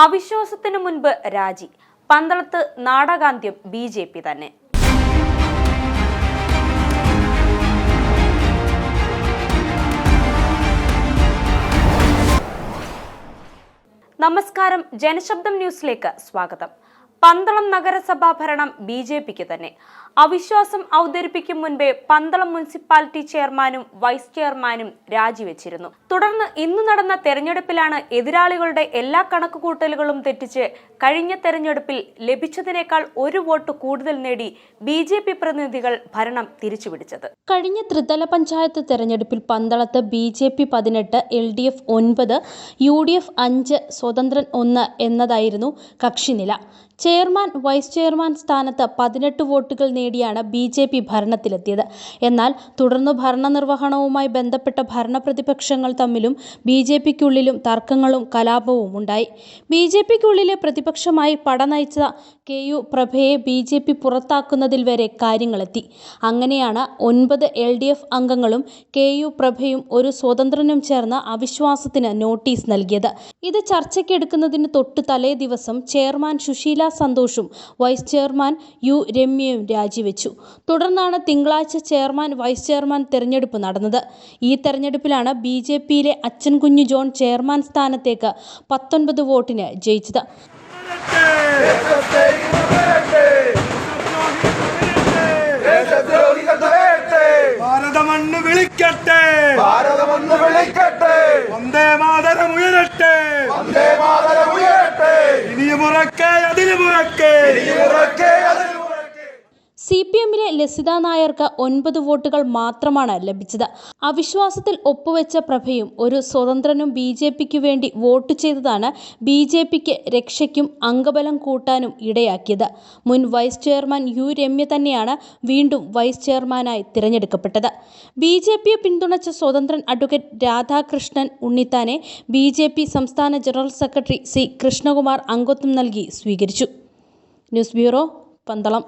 അവിശ്വാസത്തിനു മുൻപ് രാജി. പന്തളത്ത് നാടകാന്ത്യം ബി ജെ പി തന്നെ. നമസ്കാരം. ജനശബ്ദം ന്യൂസിലേക്ക് സ്വാഗതം. പന്തളം നഗരസഭാ ഭരണം ബി ജെ പിക്ക് തന്നെ. അവിശ്വാസം അവതരിപ്പിക്കും മുൻപേ പന്തളം മുനിസിപ്പാലിറ്റി ചെയർമാനും വൈസ് ചെയർമാനും രാജിവെച്ചിരുന്നു. തുടർന്ന് ഇന്ന് നടന്ന തെരഞ്ഞെടുപ്പിലാണ് എതിരാളികളുടെ എല്ലാ കണക്കുകൂട്ടലുകളും തെറ്റിച്ച് കഴിഞ്ഞ തെരഞ്ഞെടുപ്പിൽ ലഭിച്ചതിനേക്കാൾ ഒരു വോട്ട് കൂടുതൽ നേടി ബി ജെ പി പ്രതിനിധികൾ ഭരണം തിരിച്ചുപിടിച്ചത്. കഴിഞ്ഞ ത്രിതല പഞ്ചായത്ത് തെരഞ്ഞെടുപ്പിൽ പന്തളത്ത് ബി ജെ പി പതിനെട്ട് എൽ ഡി എഫ് ഒൻപത് യു ഡി എഫ് അഞ്ച് സ്വതന്ത്രൻ ഒന്ന് എന്നതായിരുന്നു കക്ഷിനില. ചെയർമാൻ വൈസ് ചെയർമാൻ സ്ഥാനത്ത് പതിനെട്ട് വോട്ടുകൾ നേടിയാണ് ബി ജെ പി ഭരണത്തിലെത്തിയത്. എന്നാൽ തുടർന്ന് ഭരണനിർവഹണവുമായി ബന്ധപ്പെട്ട ഭരണപ്രതിപക്ഷങ്ങൾ തമ്മിലും ബി ജെ പിക്കുള്ളിലും തർക്കങ്ങളും കലാപവും ഉണ്ടായി. ബി ജെ പിക്കുള്ളിലെ പ്രതിപക്ഷമായി പടനയിച്ച കെ യു പ്രഭയെ ബി ജെ പി പുറത്താക്കുന്നതിൽ വരെ കാര്യങ്ങളെത്തി. അങ്ങനെയാണ് ഒൻപത് എൽ ഡി എഫ് അംഗങ്ങളും കെ യു പ്രഭയും ഒരു സ്വതന്ത്രനും ചേർന്ന അവിശ്വാസത്തിന് നോട്ടീസ് നൽകിയത്. ഇത് ചർച്ചയ്ക്കെടുക്കുന്നതിന് തൊട്ട് തലേ ദിവസം ചെയർമാൻ സുശീല സന്തോഷും വൈസ് ചെയർമാൻ യു രമ്യയും രാജിവെച്ചു. തുടർന്നാണ് തിങ്കളാഴ്ച ചെയർമാൻ വൈസ് ചെയർമാൻ തെരഞ്ഞെടുപ്പ് നടന്നത്. ഈ തെരഞ്ഞെടുപ്പിലാണ് ബി ജെ പിയിലെ അച്ഛൻകുഞ്ഞു ജോൺ ചെയർമാൻ സ്ഥാനത്തേക്ക് പത്തൊൻപത് വോട്ടിന് ജയിച്ചത്. ഭാരതമണ്ണ് വിളിക്കട്ടെ. ഭാരതമൊന്ന് വിളിക്കട്ടെ. വന്ദേ മാതരം ഉയരട്ടെ. വന്ദേ മാതരം ഉയരട്ടെ. ഇനിയും ഉറക്കെ അതിന് മുറക്കേ സി പി എമ്മിലെ ലസിത നായർക്ക് ഒൻപത് വോട്ടുകൾ മാത്രമാണ് ലഭിച്ചത്. അവിശ്വാസത്തിൽ ഒപ്പുവെച്ച പ്രഭയും ഒരു സ്വതന്ത്രനും ബി ജെ പിക്ക് വേണ്ടി വോട്ട് ചെയ്തതാണ് ബി ജെ പിക്ക് രക്ഷയ്ക്കും അംഗബലം കൂട്ടാനും ഇടയാക്കിയത്. മുൻ വൈസ് ചെയർമാൻ യു രമ്യ തന്നെയാണ് വീണ്ടും വൈസ് ചെയർമാനായി തിരഞ്ഞെടുക്കപ്പെട്ടത്. ബി ജെ പിയെ പിന്തുണച്ച സ്വതന്ത്രൻ അഡ്വക്കേറ്റ് രാധാകൃഷ്ണൻ ഉണ്ണിത്താനെ ബി ജെ പി സംസ്ഥാന ജനറൽ സെക്രട്ടറി സി കൃഷ്ണകുമാർ അംഗത്വം നൽകി സ്വീകരിച്ചു. News bureau Pandalam.